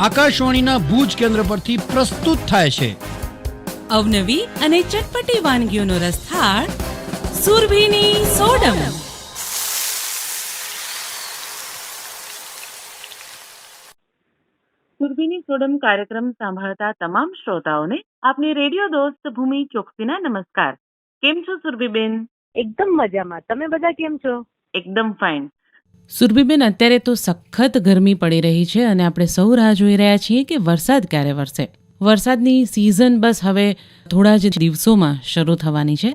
આકાશવાણીના ભુજ કેન્દ્ર પરથી પ્રસ્તુત થાય છે. અવનવી અને ચટપટી વાનગીઓનો રસથાળ સુરભીની સોડમ. સુરભીની સોડમ કાર્યક્રમ સાંભળતા તમામ શ્રોતાઓને આપની રેડિયો દોસ્ત ભૂમિ ચોકસીના નમસ્કાર. કેમ છો સુરભીબેન? એકદમ મજામાં. તમે બધા કેમ છો? એકદમ ફાઇન. સુરભીબેન અત્યારે તો સખત ગરમી પડી રહી છે અને આપણે સૌ રાહ જોઈ રહ્યા છીએ કે વરસાદ ક્યારે વરસે. વરસાદની સિઝન બસ હવે થોડા જ દિવસોમાં શરૂ થવાની છે.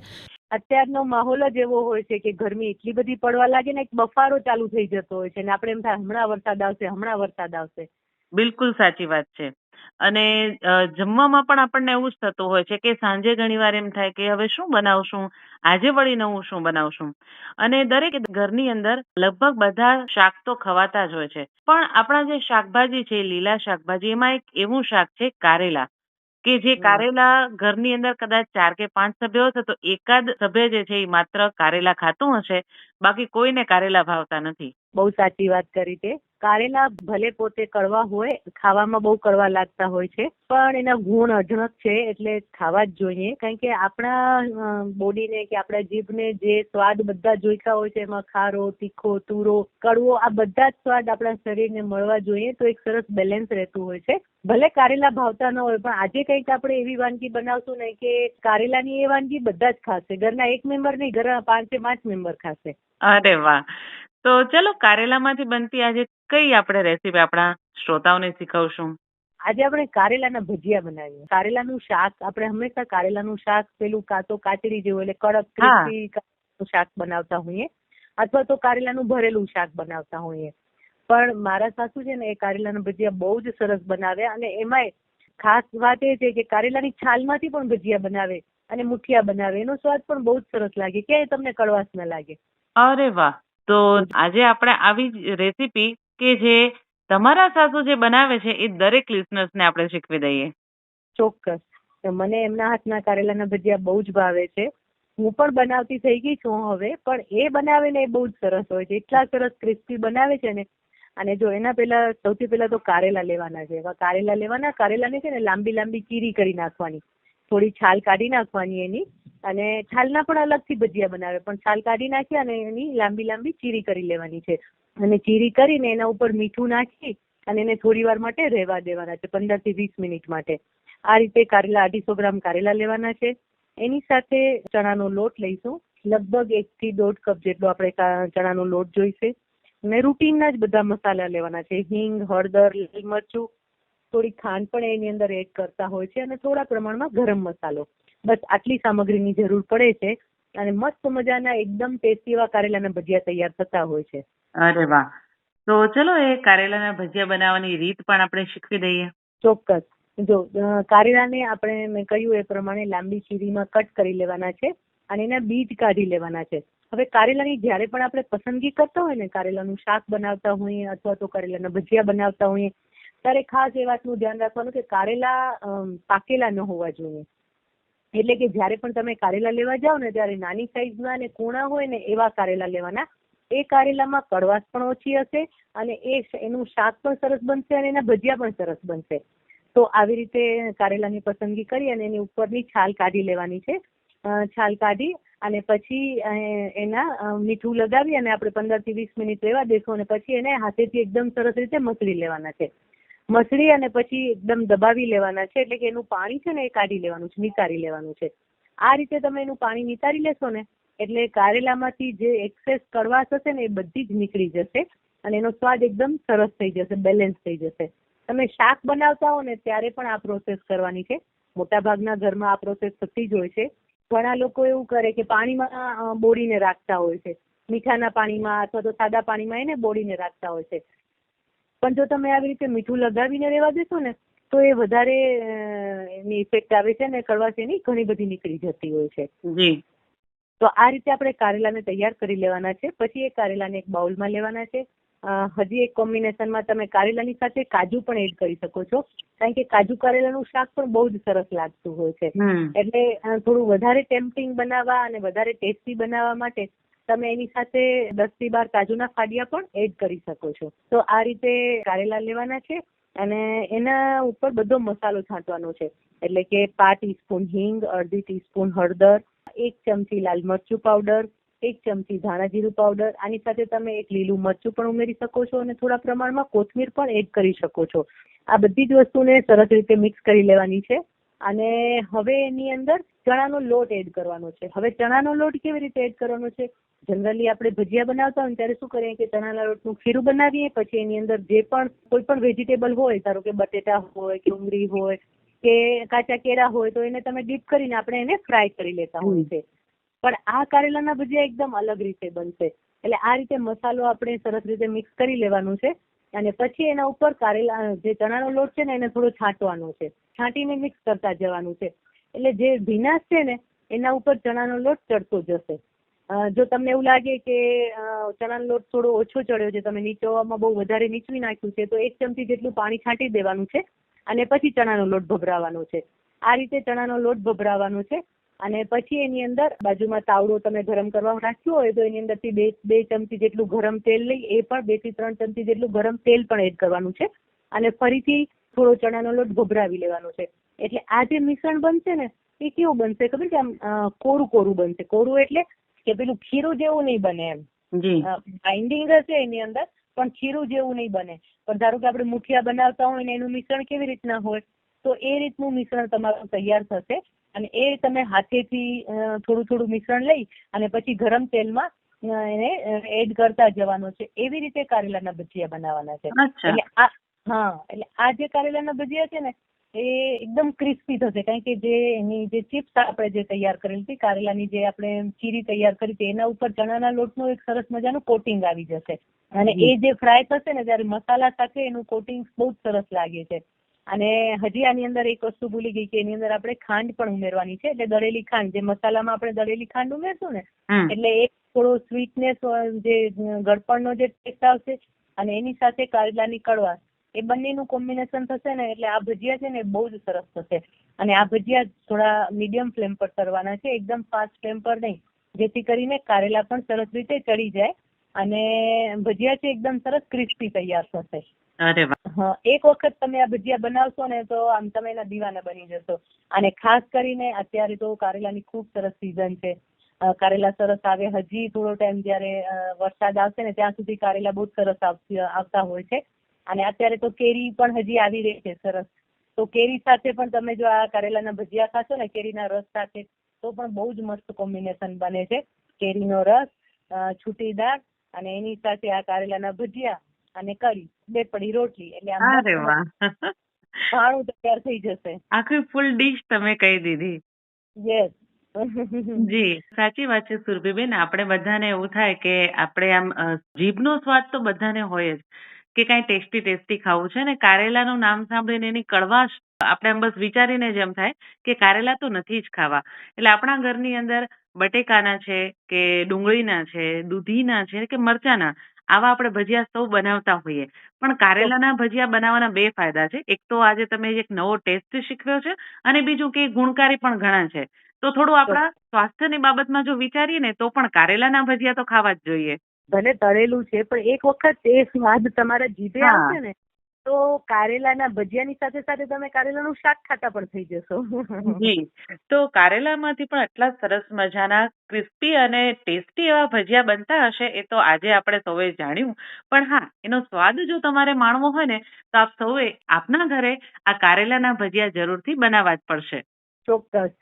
અત્યારનો માહોલ જ એવો હોય છે કે ગરમી એટલી બધી પડવા લાગે ને એક બફારો ચાલુ થઈ જતો હોય છે ને આપણે એમ થાય હમણાં વરસાદ આવશે હમણાં વરસાદ આવશે. બિલકુલ સાચી વાત છે. અને અ, જમવામાં પણ આપણને એવું જ થતું હોય છે કે સાંજે ઘણીવાર એમ થાય કે હવે શું બનાવશું? આજે વળી નવું શું બનાવશું? અને દરેક ઘરની અંદર લગભગ બધા શાક તો ખવાતા જ હોય છે. પણ આપણા જે શાકભાજી છે લીલા શાકભાજી એમાં એક એવું શાક છે કારેલા. કે જે. કારેલા ઘરની અંદર કદાચ ચાર કે પાંચ સભ્યો હશે તો એકાદ સભ્ય જે છે એ માત્ર કારેલા ખાતું હશે. બાકી કોઈને કારેલા ભાવતા નથી. બહુ સાચી વાત કરી તે. કારેલા ભલે પોતે કડવા હોય, ખાવામાં બહુ કડવા લાગતા હોય છે, પણ એના ગુણ અઢળક છે એટલે ખાવા જ જોઈએ. કારણ કે આપણા બોડીને કે આપણા જીભને જે સ્વાદ બધા જોઈતા હોય છે, એમાં ખારો, તીખો, તુરો, કડવો, આ બધા જ સ્વાદ આપણા શરીરને મળવા જોઈએ તો એક સરસ બેલેન્સ રહેતું હોય છે. ભલે કારેલા ભાવતા ન હોય, પણ આજે કંઈક આપણે એવી વાનગી બનાવશું ને કે કારેલાની એ વાનગી બધા જ ખાશે. ઘરના એક મેમ્બર નહીં, ઘરના પાંચે પાંચ મેમ્બર ખાશે. અરે વાહ! તો ચલો કારેલામાંથી બનતી આજે કઈ આપણે રેસીપી આપણા શ્રોતાઓને શીખવશું? આજે આપણે કારેલાના ભજીયા બનાવીએ. કારેલાનું શાક આપણે હંમેશા કારેલાનું શાક પેલું કાં તો કાચડી જેવું એટલે કડક. શાક બનાવતા હોઈએ. અથવા તો કારેલાનું ભરેલું શાક બનાવતા હોઈએ. પણ મારા સાસુ છે ને એ કારેલાના ભજીયા બહુ જ સરસ બનાવે અને એમાંય ખાસ વાત એ છે કે કારેલાની છાલમાંથી પણ ભજીયા બનાવે અને મુઠિયા બનાવે. એનો સ્વાદ પણ બહુ જ સરસ લાગે. ક્યાંય તમને કડવાશ ન લાગે. અરે વાહ! તો આજે આપણે આવી રેસીપી કે જે તમારા સાસુ જે બનાવે છે એ દરેક ને આપણે શીખવી દઈએ. ચોક્કસ. મને એમના હાથના કારેલાના ભજીયા બહુ જ ભાવે છે. હું પણ બનાવતી થઈ ગઈ છું હવે, પણ એ બનાવે એ બહુ જ સરસ હોય છે. એટલા સરસ ક્રિસ્પી બનાવે છે ને. અને જો એના પહેલા, સૌથી પહેલા તો કારેલા લેવાના છે. એવા કારેલા લેવાના, કારેલાને છે ને લાંબી લાંબી ચીરી કરી નાખવાની. થોડી છાલ કાઢી નાખવાની એની અને છાલના પણ અલગથી ભજીયા બનાવે, પણ છાલ કાઢી નાખી અને એની લાંબી લાંબી ચીરી કરી લેવાની છે. અને ચીરી કરીને એના ઉપર મીઠું નાખી અને એને થોડી વાર માટે રહેવા દેવાના છે પંદરથી વીસ મિનિટ માટે. આ રીતે કારેલા, અઢીસો ગ્રામ કારેલા લેવાના છે. એની સાથે ચણાનો લોટ લઈશું. લગભગ એક થી દોઢ કપ જેટલો આપણે ચણાનો લોટ જોઈશે. અને રૂટીનના જ બધા મસાલા લેવાના છે. હિંગ, હળદર, લીલી મરચું થોડી ખાંડ પણ એની અંદર એડ કરતા હોય છે અને થોડા પ્રમાણમાં ગરમ મસાલો. બસ આટલી સામગ્રીની જરૂર પડે છે અને મસ્ત મજાના એકદમ ટેસ્ટી એવા કારેલાના ભજીયા તૈયાર થતા હોય છે. અરે વાહ. તો ચલો એ કારેલાના ભજીયા બનાવવાની રીત પણ આપણે શીખવી દઈએ. ચોક્કસ. જો કારેલાને આપણે મેં કહ્યું એ પ્રમાણે લાંબી ચીરીમાં કટ કરી લેવાના છે અને એના બીજ કાઢી લેવાના છે. હવે કારેલાની જ્યારે પણ આપણે પસંદગી કરતા હોય ને કારેલાનું શાક બનાવતા હોઈએ અથવા તો કારેલાના ભજીયા બનાવતા હોઈએ ત્યારે ખાસ એ વાતનું ધ્યાન રાખવાનું કે કારેલા પાકેલા ન હોવા જોઈએ. એટલે કે જ્યારે પણ તમે કારેલા લેવા જાઓ ને, ત્યારે નાની સાઈઝના અને કૂણા હોય ને, એવા કારેલા લેવાના. એ કારેલામાં કડવાશ પણ ઓછી હશે અને એ એનું શાક પણ સરસ બનશે અને એના ભજીયા પણ સરસ બનશે. તો આવી રીતે કારેલાની પસંદગી કરી અને એની ઉપરની છાલ કાઢી લેવાની છે. છાલ કાઢી અને પછી એના મીઠું લગાવી અને આપણે પંદરથી વીસ મિનિટ રહેવા દેશું અને પછી એને હાથેથી એકદમ સરસ રીતે મસળી લેવાના છે. મસળી અને પછી એકદમ દબાવી લેવાના છે, એટલે કે એનું પાણી છે ને એ કાઢી લેવાનું છે, નિતારી લેવાનું છે. આ રીતે તમે એનું પાણી નિતારી લેશો ને, એટલે કારેલામાંથી જે એક્સેસ કડવાશ હશે ને એ બધી જ નીકળી જશે અને એનો સ્વાદ એકદમ સરસ થઈ જશે બેલેન્સ થઈ જશે. તમે શાક બનાવતા હો ને, ત્યારે પણ આ પ્રોસેસ કરવાની છે. મોટા ભાગના ઘરમાં આ પ્રોસેસ થતી જ હોય છે. ઘણા લોકો એવું કરે કે પાણીમાં બોળીને રાખતા હોય છે. મીઠાના પાણીમાં અથવા તો સાદા પાણીમાં એને બોળીને રાખતા હોય છે. પણ જો તમે આવી રીતે મીઠું લગાવીને રહેવા દેશો ને તો એ વધારે એની ઇફેક્ટ આવે છે ને કડવાશ એની ઘણી બધી નીકળી જતી હોય છે. જી. તો આ રીતે આપણે કારેલાને તૈયાર કરી લેવાના છે. પછી એ કારેલાને એક બાઉલમાં લેવાના છે. હજી એક કોમ્બિનેશનમાં તમે કારેલાની સાથે કાજુ પણ એડ કરી શકો છો. કારણ કે કાજુ કારેલાનું શાક પણ બહુ જ સરસ લાગતું હોય છે. એટલે થોડું વધારે ટેમ્પટિંગ બનાવવા અને વધારે ટેસ્ટી બનાવવા માટે તમે એની સાથે દસથી બાર કાજુના ફાડિયા પણ એડ કરી શકો છો. તો આ રીતે કારેલા લેવાના છે અને એના ઉપર બધો મસાલો છાંટવાનો છે. એટલે કે પાંચ ટીસ્પૂન હિંગ, અડધી ટીસ્પૂન હળદર, એક ચમચી લાલ મરચું પાવડર, એક ચમચી ધાણા જીરું પાવડર. આની સાથે તમે એક લીલું મરચું પણ ઉમેરી શકો છો અને થોડા પ્રમાણમાં કોથમીર પણ એડ કરી શકો છો. આ બધી જ વસ્તુને સરસ રીતે મિક્સ કરી લેવાની છે. અને હવે એની અંદર ચણાનો લોટ એડ કરવાનો છે. હવે ચણાનો લોટ કેવી રીતે એડ કરવાનો છે? જનરલી આપણે ભજીયા બનાવતા હોય ત્યારે શું કરીએ કે ચણાના લોટનું ખીરું બનાવીએ, પછી એની અંદર જે પણ કોઈ પણ વેજીટેબલ હોય, ધારો કે બટેટા હોય કે ડુંગળી હોય કે કાચા કેળા હોય, તો એને તમે ડીપ કરીને આપણે એને ફ્રાય કરી લેતા હોય છે. પણ આ કારેલાના ભજીયા એકદમ અલગ રીતે બનશે. એટલે આ રીતે મસાલો આપણે સરસ રીતે મિક્સ કરી લેવાનું છે. અને પછી એના ઉપર કારેલા જે ચણાનો લોટ છે ને એને થોડો છાંટવાનો છે. છાંટીને મિક્સ કરતા જવાનું છે. એટલે જે ભીનાશ છે ને, એના ઉપર ચણાનો લોટ ચડતો જશે. જો તમને એવું લાગે કે ચણાનો લોટ થોડો ઓછો ચડ્યો છે, તમે નીચોવામાં બહુ વધારે નીચવી નાખ્યું છે, તો એક ચમચી જેટલું પાણી છાંટી દેવાનું છે અને પછી ચણાનો લોટ ભભરાવાનો છે. આ રીતે ચણાનો લોટ ભભરાવાનો છે. અને પછી એની અંદર બાજુમાં તાવડો તમે ગરમ કરવા રાખ્યો હોય તો એની અંદરથી બે બે ચમચી જેટલું ગરમ તેલ લઈ એ પણ બેથી ત્રણ ચમચી જેટલું ગરમ તેલ પણ એડ કરવાનું છે. અને ફરીથી થોડો ચણાનો લોટ ભભરાવી લેવાનો છે. એટલે આ જે મિશ્રણ બનશે ને એ કેવું બનશે ખબર છે? આમ કોરું કોરું બનશે. કોરું એટલે કે પેલું ખીરું જેવું નહીં બને એમ. બાઇન્ડિંગ હશે એની અંદર પણ ખીરું જેવું નહીં બને. પણ ધારો કે આપણે મુઠિયા બનાવતા હોય ને એનું મિશ્રણ કેવી રીતના હોય તો એ રીતનું મિશ્રણ તમારું તૈયાર થશે. અને એ તમે હાથેથી થોડું થોડું મિશ્રણ લઈ અને પછી ગરમ તેલમાં એને એડ કરતા જવાનો છે. એવી રીતે કારેલાના ભજીયા બનાવવાના છે. એટલે આ હા એટલે આ જે કારેલાના ભજીયા છે ને એ એકદમ ક્રિસ્પી થશે. કારણ કે જે એની જે ચિપ્સ આપણે જે તૈયાર કરેલી હતી કારેલાની જે આપણે ચીરી તૈયાર કરી હતી એના ઉપર ચણાના લોટનું એક સરસ મજાનું કોટિંગ આવી જશે. અને એ જે ફ્રાય થશે ને ત્યારે મસાલા સાથે એનું કોટિંગ બહુ જ સરસ લાગે છે. અને હજી આની અંદર એક વસ્તુ ભૂલી ગઈ કે એની અંદર આપણે ખાંડ પણ ઉમેરવાની છે. એટલે દળેલી ખાંડ જે મસાલામાં આપણે દળેલી ખાંડ ઉમેરશું ને એટલે એક થોડો સ્વીટનેસ જે ગળપણનો જે ટેસ્ટ આવશે અને એની સાથે કારેલાની કડવા એ બંનેનું કોમ્બિનેશન થશે ને એટલે આ ભજીયા છે ને બહુ જ સરસ થશે. અને આ ભજીયા થોડા મીડિયમ ફ્લેમ પર કરવાના છે એકદમ ફાસ્ટ ફ્લેમ પર નહીં. જેથી કરીને કારેલા પણ સરસ રીતે ચડી જાય અને ભજીયા છે એકદમ સરસ ક્રિસ્પી તૈયાર થશે. અરે વાહ. એક વખત તમે આ ભજીયા બનાવશો ને તો આમ તમે એના દીવાના બની જશો. અને ખાસ કરીને અત્યારે તો કારેલાની ખૂબ સરસ સિઝન છે. કારેલા સરસ આવે. હજી થોડો ટાઈમ જયારે વરસાદ આવશે ને ત્યાં સુધી કારેલા બહુ સરસ આવતા હોય છે. અને અત્યારે તો કેરી પણ હજી આવી રહી છે સરસ. તો કેરી સાથે પણ તમે જો આ કારેલાના ભજીયા ખાશો ને, કેરીના રસ સાથે, તો પણ બહુ જ મસ્ત કોમ્બિનેશન બને છે. કેરીનો રસ છૂટી દાળ અને એની સાથે આ કારેલાના ભજીયા. અને કઢી બે પડી રોટલી એટલે અરે વાહ. ભાણું તૈયાર થઈ જશે. આખી ફૂલ ડીશ તમે કહી દીધી. યસ જી સાચી વાત છે સુરભીબેન. આપણે બધાને એવું થાય કે આપણે આમ જીભનો સ્વાદ તો બધાને હોય જ. કે કઈ ટેસ્ટી ટેસ્ટી ખાવું છે ને કારેલાનું નામ સાંભળીને એની કડવાશ આપણે આમ બસ વિચારીને જ એમ થાય કે કારેલા તો નથી જ ખાવા. એટલે આપણા ઘરની અંદર બટેકાના છે કે ડુંગળીના છે દૂધીના છે કે મરચાના આવા આપણે ભજીયા સૌ બનાવતા હોઈએ. પણ કારેલાના ભજીયા બનાવવાના બે ફાયદા છે. એક તો આજે તમે એક નવો ટેસ્ટ શીખવ્યો છે અને બીજું કે ગુણકારી પણ ઘણા છે. તો થોડું આપણા સ્વાસ્થ્યની બાબતમાં જો વિચારીએ ને તો પણ કારેલાના ભજીયા તો ખાવા જ જોઈએ. ભલે તળેલું છે પણ એક વખત એ સ્વાદ તમારા જીભે આવશે ને તો કારેલાના ભજીયાની સાથે સાથે તમે કારેલાનું શાક ખાતા પણ થઈ જશો. જી. તો કારેલામાંથી પણ આટલા સરસ મજાના ક્રિસ્પી અને ટેસ્ટી એવા ભજીયા બનતા હશે એ તો આજે આપણે સૌએ જાણ્યું. પણ હા એનો સ્વાદ જો તમારે માણવો હોય ને તો આપ સૌએ આપના ઘરે આ કારેલાના ભજીયા જરૂરથી બનાવવા જ પડશે. ચોક્કસ.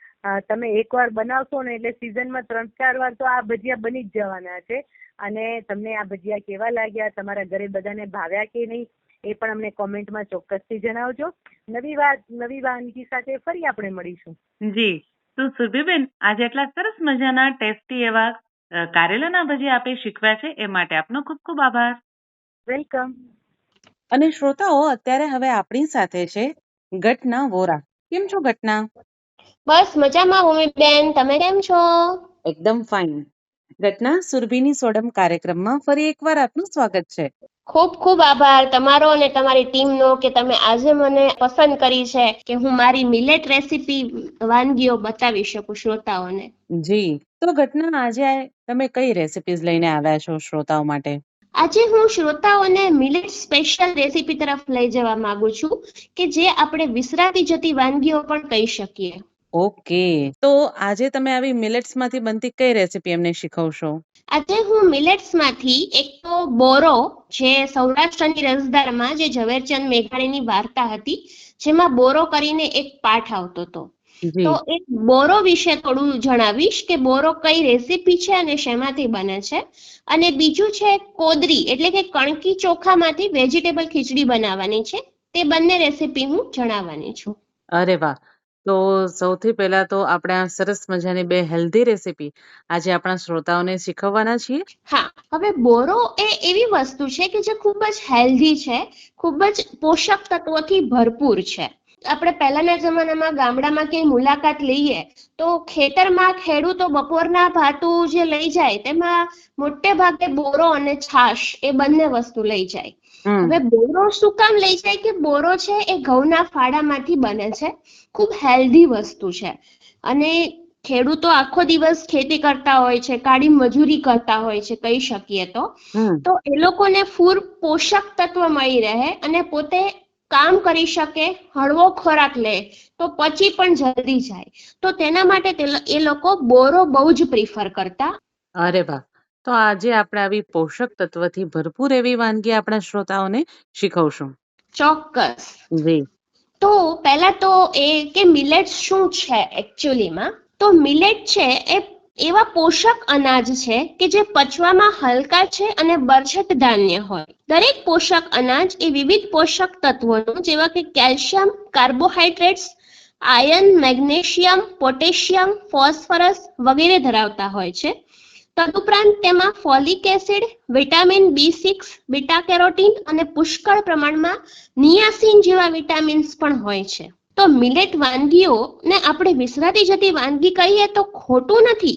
તમે એકવાર બનાવશો ને એટલે સિઝનમાં ત્રણ ચાર વાર તો આ ભજીયા બની જ જવાના છે. અને તમને આ ભજીયા કેવા લાગ્યા તમારા ઘરે બધાને ભાવ્યા કે નહીં એ પણ અમને કોમેન્ટમાં ચોક્કસથી જણાવજો. નવી વાત નવી વાનગી સાથે ફરી આપણે મળીશું. જી. તો સુરભીબેન આજે એટલા સરસ મજાના ટેસ્ટી એવા કારેલાના ભજીયા આપે શીખવ્યા છે એ માટે આપનો ખૂબ ખૂબ આભાર. વેલકમ. અને શ્રોતાઓ અત્યારે હવે આપણી સાથે છે ઘટના વોરા. કેમ છો ઘટના બસ મજામાં ભૂમિબેન. તમે કેમ છો? એકદમ ફાઇન. ઘટના સુરભીની સોડમ કાર્યક્રમમાં ફરી એકવાર આપનું સ્વાગત છે. ખૂબ ખૂબ આભાર તમારો અને તમારી ટીમનો કે તમે આજે મને પસંદ કરી છે કે હું મારી મિલેટ રેસીપી વાનગીઓ બતાવી શકું શ્રોતાઓને. જી તો ઘટના આજે તમે કઈ રેસિપીઝ લઈને આવ્યા છો શ્રોતાઓ માટે? આજે હું શ્રોતાઓને મિલેટ સ્પેશિયલ રેસીપી તરફ લઈ જવા માંગુ છું કે જે આપણે વિસરાતી જતી વાનગીઓ પણ કહી શકીએ. ઓકે. તો આજે તમે આવી મિલેટ્સમાંથી બનતી કઈ રેસીપી એમને શીખવશો? આજે હું મિલેટ્સમાંથી એક તો બોરો જે સૌરાષ્ટ્રની રસદારમાં જે ઝવેરચંદ મેઘાણીની વાર્તા હતી જેમાં બોરો કરીને એક પાઠ આવતો હતો. તો એક બોરો વિશે થોડું જણાવીશ કે બોરો કઈ રેસીપી છે અને શેમાંથી બને છે. અને બીજું છે કોદરી એટલે કે કણકી ચોખામાંથી વેજીટેબલ ખીચડી બનાવવાની છે. તે બંને રેસીપી હું જણાવવાની છું. અરે વાહ. તો સૌથી પહેલા તો આપણે આ સરસ મજાની બે હેલ્ધી રેસીપી આજે આપણા શ્રોતાઓને શીખવવાના છીએ. હા, હવે બોરો એ એવી વસ્તુ છે કે જે ખૂબ જ હેલ્ધી છે, ખૂબ જ પોષક તત્વોથી ભરપૂર છે. આપણે પહેલાના જમાનામાં ગામડામાં ક્યાંય મુલાકાત લઈએ તો ખેતરમાં ખેડૂતો બપોરના ભાતું જે લઈ જાય તેમાં મોટે ભાગે બોરો અને છાશ એ બંને વસ્તુ લઈ જાય. હવે બોરો શું કામ લઈ જાય કે બોરો છે એ ઘઉંના ફાડામાંથી બને છે. ખૂબ હેલ્ધી વસ્તુ છે. અને ખેડૂતો આખો દિવસ ખેતી કરતા હોય છે કાળી મજૂરી કરતા હોય છે કહી શકીએ તો. તો એ લોકોને ફૂર પોષક તત્વ મળી રહે અને પોતે કામ કરી શકે હળવો ખોરાક લે તો પચી પણ જલ્દી જાય. તો તેના માટે એ લોકો બોરો બહુ જ પ્રિફર કરતા. અરે વાહ. તો આજે આપણે આવી પોષક તત્વથી ભરપૂર એવી વાનગી આપણા શ્રોતાઓને શીખવશું. ચોક્કસ. જી. તો પહેલા તો એ કે મિલેટ શું છે એકચ્યુઅલીમાં તો મિલેટ છે એ એવા પોષક અનાજ છે કે જે પચવામાં હલકા છે અને બરછટ ધાન્ય હોય. દરેક પોષક અનાજ એ વિવિધ પોષક તત્વોનું જેવા કે calcium carbohydrates iron magnesium potassium phosphorus વગેરે ધરાવતા હોય છે. તદુપરાંત તેમાં folic acid, vitamin B six beta carotene અને પુષ્કળ પ્રમાણમાં નિયાસિન જેવા વિટામિન્સ પણ હોય છે. તો મિલેટ વાનગીઓ ને આપણે વિસરાતી જતી વાનગી કહીએ તો ખોટું નથી.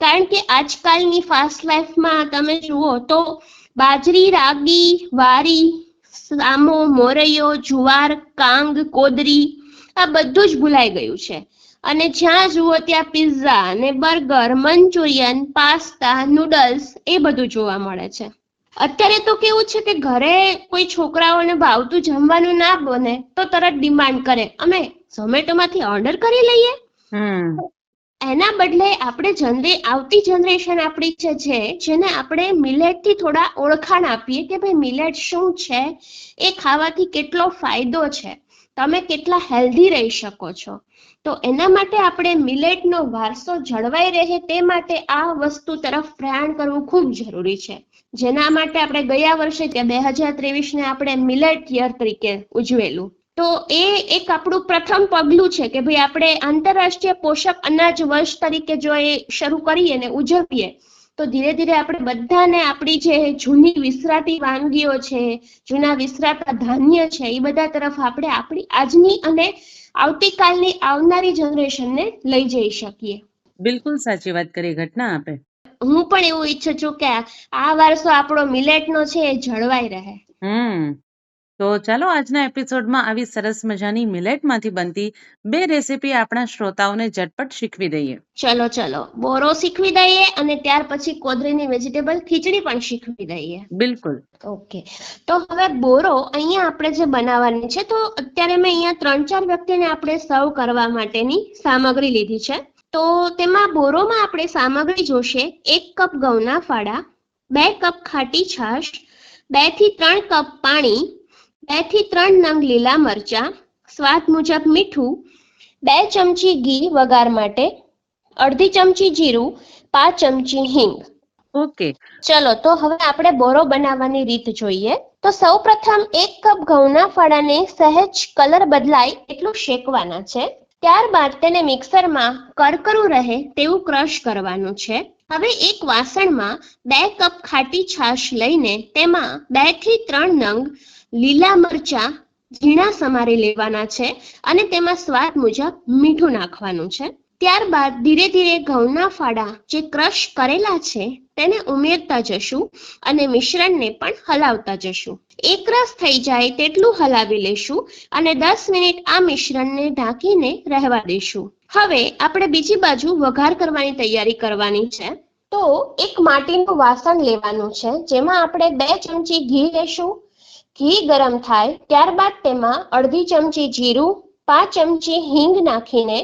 કારણ કે આજકાલની ફાસ્ટ લાઈફમાં તમે જુઓ તો બાજરી, રાગી, વારી, સામો, મોરૈયો, જુવાર, કાંગ, કોદરી આ બધું જ ભૂલાઈ ગયું છે. અને જ્યાં જુઓ ત્યાં પિઝા અને બર્ગર મંચુરિયન પાસ્તા નૂડલ્સ એ બધું જોવા મળે છે. અત્યારે તો કેવું છે કે ઘરે કોઈ છોકરાઓને ભાવતું જમવાનું ના બને તો તરત ડિમાન્ડ કરે. અમે ઝોમેટોમાંથી ઓર્ડર કરી લઈએ. હમ. એના બદલે આપણે જનરે આવતી જનરેશન આપણી છે જે જેને આપણે મિલેટથી થોડા ઓળખાણ આપીએ કે ભાઈ મિલેટ શું છે? એ ખાવાથી કેટલો ફાયદો છે? તમે કેટલા હેલ્ધી રહી શકો છો? તો એના માટે આપણે મિલેટનો વારસો જળવાઈ રહે તે માટે આ વસ્તુ તરફ પ્રયાણ કરવું ખૂબ જરૂરી છે. જેના માટે આપણે ગયા વર્ષે કે બે હજાર ત્રેવીસને આપણે મિલેટ યર તરીકે ઉજવેલું. તો એ એક આપણું પ્રથમ પગલું છે કે ભાઈ આપણે આંતરરાષ્ટ્રીય પોષક અનાજ વર્ષ તરીકે જો એ શરૂ કરીએ ને ઉજવીએ તો ધીરે ધીરે આપણે બધાને આપણી જે જૂની વિસરાતી વાનગીઓ છે જૂના વિસરાતા ધાન્ય છે એ બધા તરફ આપણે આપણી આજની અને આવતીકાલની આવનારી જનરેશનને લઈ જઈ શકીએ. બિલકુલ સાચી વાત કરી ઘટના આપે. હું પણ એવું ઈચ્છું છું કે આ વારસો આપણો મિલેટનો છે એ જળવાઈ રહે. હમ. તો ચાલો આજના એપિસોડમાં આવી સરસ મજાની મિલેટમાંથી બનતી બે રેસીપી આપણા શ્રોતાઓને ઝટપટ શીખવી દઈએ. ચલો ચલો. બોરો શીખવી દઈએ અને ત્યાર પછી કોદરીની વેજીટેબલ ખીચડી પણ શીખવી દઈએ. બિલકુલ. ઓકે. તો હવે બોરો અહીંયા આપણે જે બનાવવાની છે તો અત્યારે મેં અહીંયા ત્રણ ચાર વ્યક્તિને આપણે સર્વ કરવા માટેની સામગ્રી લીધી છે. તો તેમાં બોરોમાં આપણે સામગ્રી જોશે એક કપ ઘઉંના ફાડા બે કપ ખાટી છાશ બેથી ત્રણ કપ પાણી બેથી ત્રણ નંગ લીલા મરચા સ્વાદ મુજબ મીઠું બે ચમચી ઘી વઘાર માટે અડધી ચમચી જીરું પાંચ ચમચી હિંગ. ઓકે. ચલો તો હવે આપણે બોરો બનાવવાની રીત જોઈએ. તો સૌ પ્રથમ એક કપ ઘઉંના ફળાને સહેજ કલર બદલાય એટલું શેકવાના છે. ત્યારબાદ તેને મિક્સરમાં કરકરું રહે તેવું ક્રશ કરવાનું છે. હવે એક વાસણમાં બે કપ ખાટી છાશ લઈને તેમાં બેથી ત્રણ નંગ લીલા મરચા ઝીણા સમારી લેવાના છે અને તેમાં સ્વાદ મુજબ મીઠું નાખવાનું છે. ત્યારબાદ ધીરે ધીરે ઘઉંના ફાડા જે ક્રશ કરેલા છે તેને ઉમેરતા જશું અને મિશ્રણને પણ હલાવતા જશું. એકરસ થઈ જાય તેટલું હલાવી લેશું અને દસ મિનિટ આ મિશ્રણને ઢાંકીને રહેવા દેશું. હવે આપણે બીજી બાજુ વઘાર કરવાની તૈયારી કરવાની છે. તો એક માટીનું વાસણ લેવાનું છે જેમાં આપણે બે ચમચી ઘી લેશું ઘી ગરમ થાય ત્યારબાદ તેમાં અડધી ચમચી જીરું, પાંચ ચમચી હિંગ નાખીને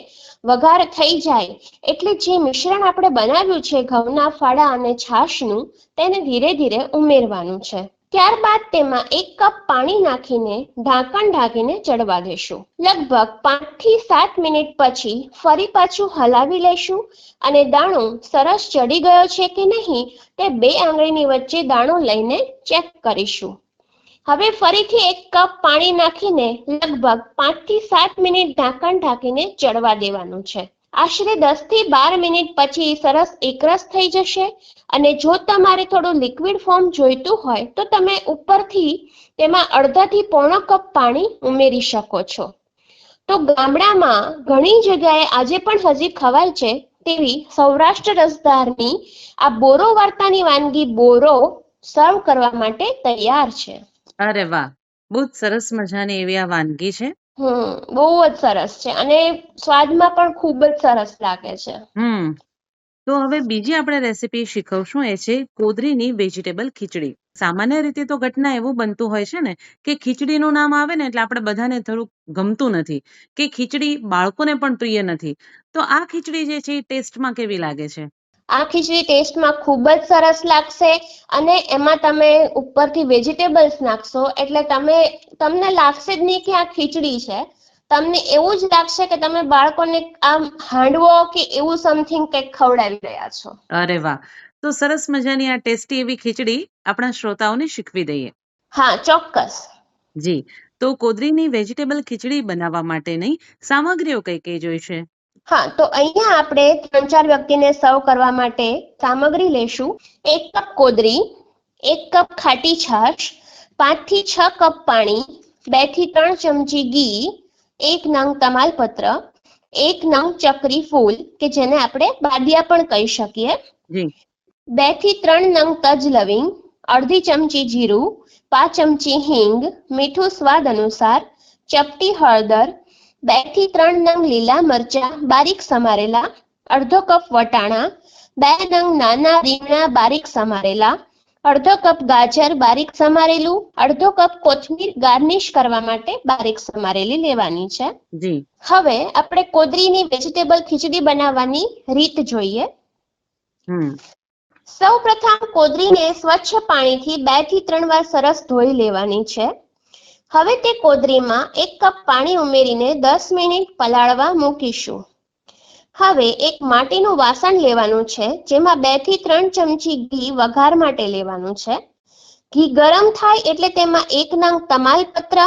વઘાર થઈ જાય. એટલે જે મિશ્રણ આપણે બનાવ્યું છે ઘઉંના ફાળા અને છાશનું, તેને ધીરે ધીરે ઉમેરવાનું છે. ત્યારબાદ તેમાં એક કપ પાણી નાખીને ઢાંકણ ઢાંકીને ચડવા દેશું. લગભગ પાંચથી સાત મિનિટ પછી ફરી પાછું હલાવી લેશું અને દાણો સરસ ચડી ગયો છે કે નહીં તે બે આંગળીની વચ્ચે દાણો લઈને ચેક કરીશું. હવે ફરીથી એક કપ પાણી નાખીને લગભગ પાંચથી સાત મિનિટ ઢાંકણ ઢાંકીને ચડવા દેવાનું છે. આશરે દસથી બાર મિનિટ પછી સરસ એકરસ થઈ જશે અને જો તમારે થોડું લિક્વિડ ફોર્મ જોઈતું હોય તો તમે ઉપરથી તેમાં અડધાથી પોણો કપ પાણી ઉમેરી શકો છો. તો ગામડામાં ઘણી જગ્યાએ આજે પણ હજી ખવાય છે તેવી સૌરાષ્ટ્ર રસધારની આ બોરો વાર્તાની વાનગી બોરો સર્વ કરવા માટે તૈયાર છે. અરે વાહ! બહુ જ સરસ મજાની એવી આ વાનગી છે. હમ બહુ જ સરસ છે અને સ્વાદમાં પણ ખૂબ જ સરસ લાગે છે. હમ તો હવે બીજી આપણે રેસીપી શીખવશું એ છે કોદરીની વેજીટેબલ ખીચડી. સામાન્ય રીતે તો ઘટના એવું બનતું હોય છે ને કે ખીચડીનું નામ આવે ને એટલે આપણે બધાને થોડુંક ગમતું નથી કે ખીચડી બાળકોને પણ પ્રિય નથી. તો આ ખીચડી જે છે એ ટેસ્ટમાં કેવી લાગે છે? આ ખીચડી ટેસ્ટમાં ખૂબ જ સરસ લાગશે અને એમાં તમે ઉપરથી વેજીટેબલ્સ નાખશો એટલે તમે તમને લાગશે જ નહીં કે આ ખીચડી છે. તમને એવું જ લાગશે કે તમે બાળકોને આમ હાંડવો કે એવું સમથિંગ કંઈક ખવડાવી રહ્યા છો. અરે વાહ! તો સરસ મજાની આ ટેસ્ટી એવી ખીચડી આપણા શ્રોતાઓને શીખવી દઈએ. હા ચોક્કસ. જી. તો કોદરીની વેજીટેબલ ખીચડી બનાવવા માટેની સામગ્રીઓ કઈ કઈ જોઈશે? હા તો અહીંયા આપણે ત્રણ ચાર વ્યક્તિને સર્વ કરવા માટે સામગ્રી લેશું એક કપ કોદરી એક કપ ખાટી છાશ પાંચથી છ કપ પાણી બેથી ત્રણ ચમચી ઘી એક નંગ તમાલપત્ર એક નંગ ચકરી ફૂલ કે જેને આપણે બાદિયા પણ કહી શકીએ. બેથી ત્રણ નંગ તજ લવિંગ અડધી ચમચી જીરું પાંચ ચમચી હિંગ મીઠું સ્વાદ અનુસાર ચપટી હળદર બેથી ત્રણ નંગ લીલા મરચા બારીક સમારેલા અડધો કપ વટાણા બે નંગ નાના રીંગણા બારીક સમારેલા અડધો કપ ગાજર બારીક સમારેલું અડધો કપ કોથમીર ગાર્નિશ કરવા માટે બારીક સમારેલી લેવાની છે. જી. હવે આપણે કોદરીની વેજીટેબલ ખીચડી બનાવવાની રીત જોઈએ. સૌ પ્રથમ કોદરીને સ્વચ્છ પાણીથી બેથી ત્રણ વાર સરસ ધોઈ લેવાની છે. હવે તે કોદરીમાં એક કપ પાણી ઉમેરીને દસ મિનિટ પલાળવા મૂકીશું. હવે એક માટીનું વાસણ લેવાનું છે, જેમાં બેથી ત્રણ ચમચી ઘી વઘાર માટે લેવાનું છે. ઘી ગરમ થાય એટલે તેમાં એક નંગ તમાલપત્ર,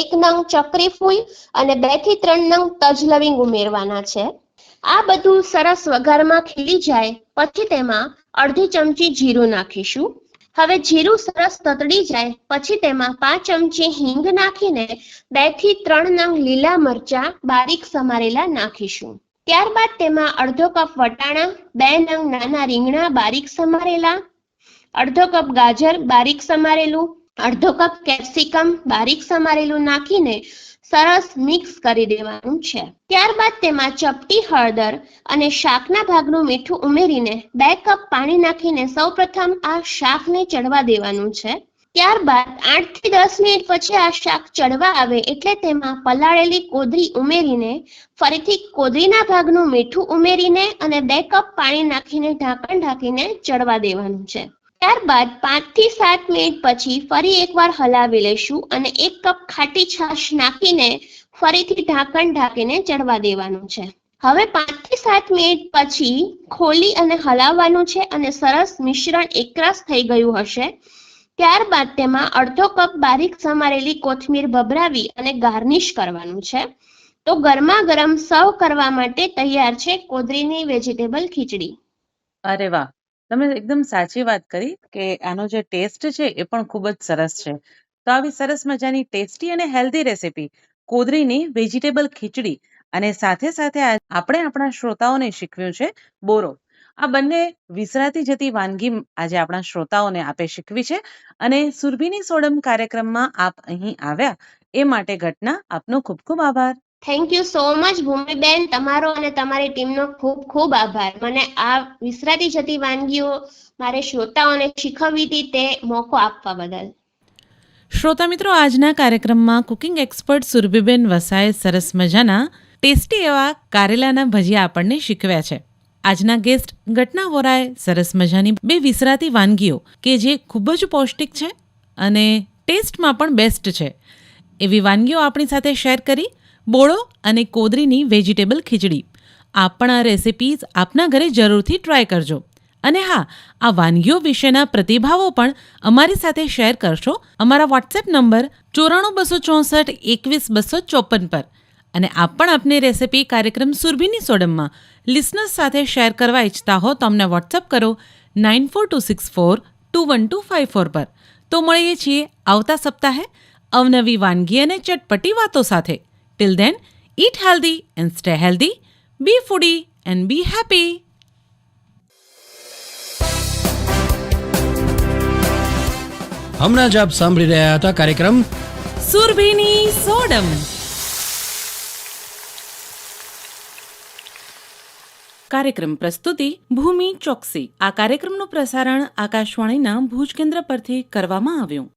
એક નંગ ચક્રી ફૂલ અને બેથી ત્રણ નંગ તજલવિંગ ઉમેરવાના છે. આ બધું સરસ વઘારમાં ખીલી જાય, પછી તેમાં અડધી ચમચી જીરું નાખીશું. હવે જીરું સરસ તતડી જાય, પછી તેમાં પાંચ ચમચી હિંગ નાખીને બેથી ત્રણ નંગ લીલા મરચા બારીક સમારેલા નાખીશું. ત્યારબાદ તેમાં અડધો કપ વટાણા, બે નંગ નાના રીંગણા બારીક સમારેલા, અડધો કપ ગાજર બારીક સમારેલું, અડધો કપ કેપ્સિકમ બારીક સમારેલું નાખીને સરસ મિક્સ કરી દેવાનું છે. ત્યારબાદ તેમાં ચપટી હળદર અને શાકના ભાગનું મીઠું ઉમેરીને બે કપ પાણી નાખીને સૌપ્રથમ આ શાકને ચડવા દેવાનું છે. ત્યારબાદ આઠથી દસ મિનિટ પછી આ શાક ચડવા આવે એટલે તેમાં પલાળેલી કોદરી ઉમેરીને ફરીથી કોદરીના ભાગનું મીઠું ઉમેરીને અને બે કપ પાણી નાખીને ઢાંકણ ઢાંકીને ચડવા દેવાનું છે. ત્યારબાદ પાંચથી સાત મિનિટ પછી ફરી એકવાર હલાવી લેશું અને એક કપ ખાટી છાશ નાખીને ફરીથી ઢાંકણ ઢાંકીને ચડવા દેવાનું છે. હવે પાંચથી સાત મિનિટ પછી ખોલી અને હલાવવાનું છે અને સરસ મિશ્રણ એકરસ થઈ ગયું હશે. ત્યારબાદ તેમાં અડધો કપ બારીક સમારેલી કોથમીર ભભરાવી અને ગાર્નિશ કરવાનું છે. તો ગરમા ગરમ સર્વ કરવા માટે તૈયાર છે કોદરીની વેજીટેબલ ખીચડી. અરે વાહ! તમે એકદમ સાચી વાત કરી કે આનો જે ટેસ્ટ છે એ પણ ખૂબ જ સરસ છે. તો આવી સરસ મજાની ટેસ્ટી અને હેલ્ધી રેસીપી કોદરીની વેજીટેબલ ખીચડી અને સાથે સાથે આપણે આપણા શ્રોતાઓને શીખવ્યું છે બોરો. આ બંને વિસરાતી જતી વાનગી આજે આપણા શ્રોતાઓને આપે શીખવી છે અને સુરભીની સોડમ કાર્યક્રમમાં આપ અહીં આવ્યા એ માટે ઘટના આપનો ખૂબ ખૂબ આભાર. Thank you so much Bhumiben. તમારો અને તમારી ટીમનો ખૂબ ખૂબ આભાર. મને આ વિસરાતી જતી વાનગીઓ મારે શ્રોતાઓને શીખવવી હતી તે મોકો આપવા બદલ. શ્રોતા મિત્રો, આજના કાર્યક્રમમાં કુકિંગ એક્સપર્ટ સુરભીબેન વસાએ સરસ મજાના, ટેસ્ટી એવા કારેલાના ભજીયા આપણને શીખવ્યા છે. આજના ગેસ્ટ ઘટના વોરાએ સરસ મજાની બે વિસરાતી વાનગીઓ કે જે ખૂબ જ પૌષ્ટિક છે અને ટેસ્ટમાં પણ બેસ્ટ છે. એવી વાનગીઓ આપણી સાથે શેર કરી બોળો અને કોદરીની વેજીટેબલ ખીચડી. આ પણ આ રેસિપીઝ આપના ઘરે જરૂરથી ટ્રાય કરજો. અને હા, આ વાનગીઓ વિશેના પ્રતિભાવો પણ અમારી સાથે શેર કરશો અમારા વોટ્સએપ નંબર ચોરાણું બસો ચોસઠ એકવીસ બસો ચોપન પર. અને આપ પણ આપની રેસિપી કાર્યક્રમ સુરભીની સોડમમાં લિસનર્સ સાથે શેર કરવા ઈચ્છતા હો તો અમને વોટ્સએપ કરો nine four two six four two one two five four પર. તો મળીએ છીએ આવતા સપ્તાહે અવનવી વાનગી અને ચટપટી વાતો સાથે. Till then, eat healthy and stay healthy be foodie and be happy હમણાં જ આપ સાંભળી રહ્યા હતા કાર્યક્રમ સુરભીની સોડમ કાર્યક્રમ પ્રસ્તુતિ ભૂમિ ચોકસી. આ કાર્યક્રમનું પ્રસારણ આકાશવાણીના ભુજ કેન્દ્ર પરથી કરવામાં આવ્યું.